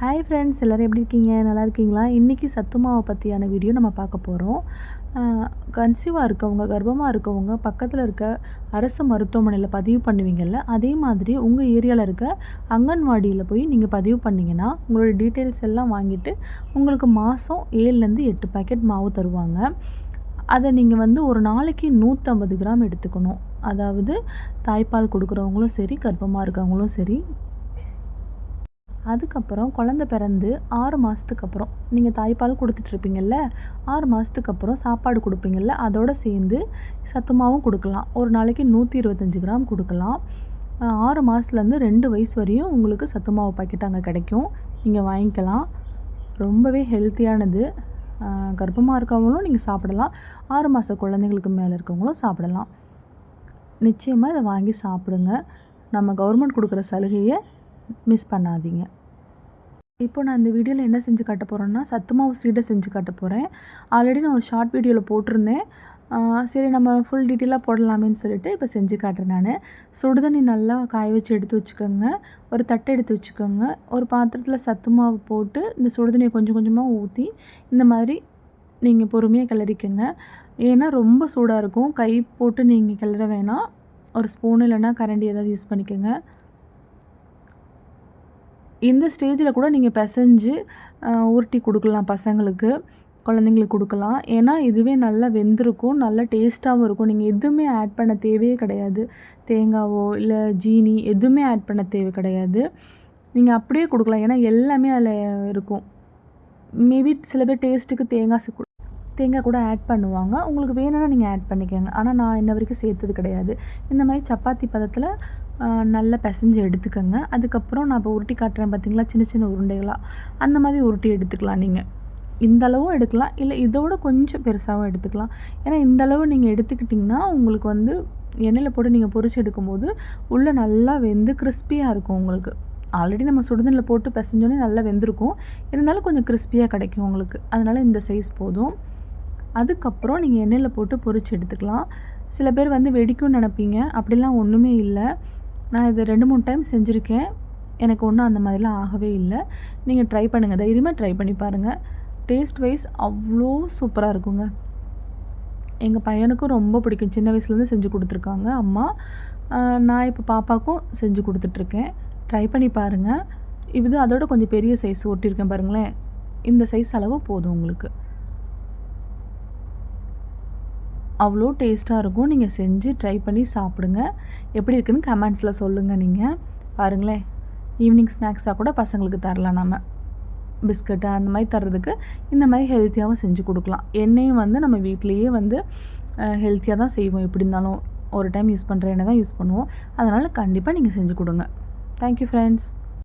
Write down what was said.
Hi friends எல்லோரும் எப்படி இருக்கீங்க? நல்லா இருக்கீங்களா? இன்றைக்கி சத்து மாவை பற்றியான வீடியோ நம்ம பார்க்க போகிறோம் கன்சீவாக இருக்கவங்க கர்ப்பமாக இருக்கவங்க பக்கத்தில் இருக்க அரசு மருத்துவமனையில் பதிவு பண்ணுவீங்கள்ல அதே மாதிரி உங்கள் ஏரியாவில் இருக்க அங்கன்வாடியில் போய் நீங்கள் பதிவு பண்ணிங்கன்னா உங்களோட டீட்டெயில்ஸ் எல்லாம் வாங்கிட்டு உங்களுக்கு மாதம் ஏழுலேருந்து எட்டு பேக்கெட் மாவு தருவாங்க. அதை நீங்கள் வந்து ஒரு நாளைக்கு நூற்றம்பது கிராம் எடுத்துக்கணும். அதாவது தாய்ப்பால் கொடுக்குறவங்களும் சரி கர்ப்பமாக இருக்கவங்களும் சரி அதுக்கப்புறம் குழந்த பிறந்து ஆறு மாதத்துக்கு அப்புறம். நீங்கள் தாய்ப்பால் கொடுத்துட்ருப்பீங்கள்ல ஆறு மாதத்துக்கு அப்புறம் சாப்பாடு கொடுப்பீங்கள்ல அதோடு சேர்ந்து சத்துமாவும் கொடுக்கலாம். ஒரு நாளைக்கு நூற்றி இருபத்தஞ்சி கிராம் கொடுக்கலாம். ஆறு மாதத்துலேருந்து ரெண்டு வயசு வரையும் உங்களுக்கு சத்துமாவு பாக்கெட் அங்கே கிடைக்கும். நீங்கள் வாங்கிக்கலாம். ரொம்பவே ஹெல்த்தியானது. கர்ப்பமாக இருக்கவங்களும் நீங்கள் சாப்பிடலாம். ஆறு மாத குழந்தைங்களுக்கு மேலே இருக்கவங்களும் சாப்பிடலாம். நிச்சயமாக இதை வாங்கி சாப்பிடுங்க. நம்ம கவர்மெண்ட் கொடுக்குற சலுகையை மிஸ் பண்ணாதீங்க. இப்போ நான் இந்த வீடியோவில் என்ன செஞ்சு காட்ட போகிறேன்னா சத்து மாவு சீடை செஞ்சு காட்ட போகிறேன் ஆல்ரெடி நான் ஒரு ஷார்ட் வீடியோவில் போட்டிருந்தேன். சரி நம்ம ஃபுல் டீட்டெயிலாக போடலாமேன்னு சொல்லிட்டு இப்போ செஞ்சு காட்டுறேன் நான். சுடுதண்ணி நல்லா காய வச்சு எடுத்து வச்சுக்கோங்க. ஒரு தட்டை எடுத்து வச்சுக்கோங்க. ஒரு பாத்திரத்தில் சத்து மாவு போட்டு இந்த சுடுதண்ணியை கொஞ்சம் கொஞ்சமாக ஊற்றி இந்த மாதிரி நீங்கள் பொறுமையாக கிளறிக்கோங்க. ஏன்னா ரொம்ப சூடாக இருக்கும். கை போட்டு நீங்கள் கிளற வேணாம். ஒரு ஸ்பூன் இல்லைன்னா கரண்டி ஏதாவது யூஸ் பண்ணிக்கோங்க. இந்த ஸ்டேஜில் கூட நீங்கள் பிசைஞ்சு உருட்டி கொடுக்கலாம் பசங்களுக்கு குழந்தைங்களுக்கு கொடுக்கலாம். ஏன்னா இதுவே நல்லா வெந்திருக்கும் நல்லா டேஸ்ட்டாகவும் இருக்கும். நீங்கள் எதுவுமே ஆட் பண்ண தேவையே கிடையாது. தேங்காவோ இல்லை ஜீனி எதுவுமே ஆட் பண்ண தேவை கிடையாது. நீங்கள் அப்படியே கொடுக்கலாம். ஏன்னா எல்லாமே அதில் இருக்கும். மேபி சில பேர் டேஸ்ட்டுக்கு தேங்காய் தேங்காய் கூட ஆட் பண்ணுவாங்க. உங்களுக்கு வேணும்னா நீங்கள் ஆட் பண்ணிக்கோங்க. ஆனால் நான் இன்ன வரைக்கும் சேர்த்தது கிடையாது. இந்த மாதிரி சப்பாத்தி பதத்தில் நல்லா பிசைஞ்சு எடுத்துக்கோங்க. அதுக்கப்புறம் நான் இப்போ உருட்டி காட்டுறேன் பார்த்தீங்களா சின்ன சின்ன உருண்டைகளாக அந்த மாதிரி உருட்டி எடுத்துக்கலாம் நீங்கள் இந்த அளவும் எடுக்கலாம். இல்லை இதோட கொஞ்சம் பெருசாகவும் எடுத்துக்கலாம். ஏன்னா இந்த அளவு நீங்கள் எடுத்துக்கிட்டிங்கன்னா உங்களுக்கு வந்து எண்ணெயில் போட்டு நீங்கள் பொறிச்சு எடுக்கும்போது உள்ளே நல்லா வெந்து கிறிஸ்பியாக இருக்கும் உங்களுக்கு. ஆல்ரெடி நம்ம சுடுதண்ணில் போட்டு பிசைஞ்சோன்னே நல்லா வெந்திருக்கும். இருந்தாலும் கொஞ்சம் கிறிஸ்பியாக கிடைக்கும் உங்களுக்கு. அதனால் இந்த சைஸ் போதும். அதுக்கப்புறம் நீங்கள் எண்ணெயில் போட்டு பொறிச்சு எடுத்துக்கலாம். சில பேர் வந்து வெடிக்கும்னு நினப்பீங்க. அப்படிலாம் ஒன்றுமே இல்லை. நான் இது ரெண்டு மூணு டைம் செஞ்சுருக்கேன். எனக்கு ஒன்றும் அந்த மாதிரிலாம் ஆகவே இல்லை. நீங்கள் ட்ரை பண்ணுங்கள் தைரியமாக ட்ரை பண்ணி பாருங்கள் டேஸ்ட் வைஸ் அவ்வளோ சூப்பராக இருக்குங்க. எங்கள் பையனுக்கும் ரொம்ப பிடிக்கும். சின்ன வயசுலேருந்து செஞ்சு கொடுத்துருக்காங்க அம்மா. நான் இப்போ பாப்பாவுக்கும் செஞ்சு கொடுத்துட்ருக்கேன். ட்ரை பண்ணி பாருங்கள் இது அதோட கொஞ்சம் பெரிய சைஸ் ஒட்டியிருக்கேன் பாருங்களேன். இந்த சைஸ் அளவு போதும் உங்களுக்கு. அவ்வளோ டேஸ்ட்டாக இருக்கும். நீங்கள் செஞ்சு ட்ரை பண்ணி சாப்பிடுங்க. எப்படி இருக்குன்னு கமெண்ட்ஸில் சொல்லுங்கள் நீங்கள் பாருங்களேன். ஈவினிங் ஸ்நாக்ஸாக கூட பசங்களுக்கு தரலாம் நம்ம பிஸ்கட்டு அந்த மாதிரி தர்றதுக்கு இந்த மாதிரி ஹெல்த்தியாகவும் செஞ்சு கொடுக்கலாம். எண்ணெயும் வந்து நம்ம வீட்லேயே வந்து ஹெல்த்தியாக தான் செய்வோம். எப்படி இருந்தாலும் ஒரு டைம் யூஸ் பண்ணுற எண்ணெய் தான் யூஸ் பண்ணுவோம். அதனால் கண்டிப்பாக நீங்கள் செஞ்சு கொடுங்க. Thank you friends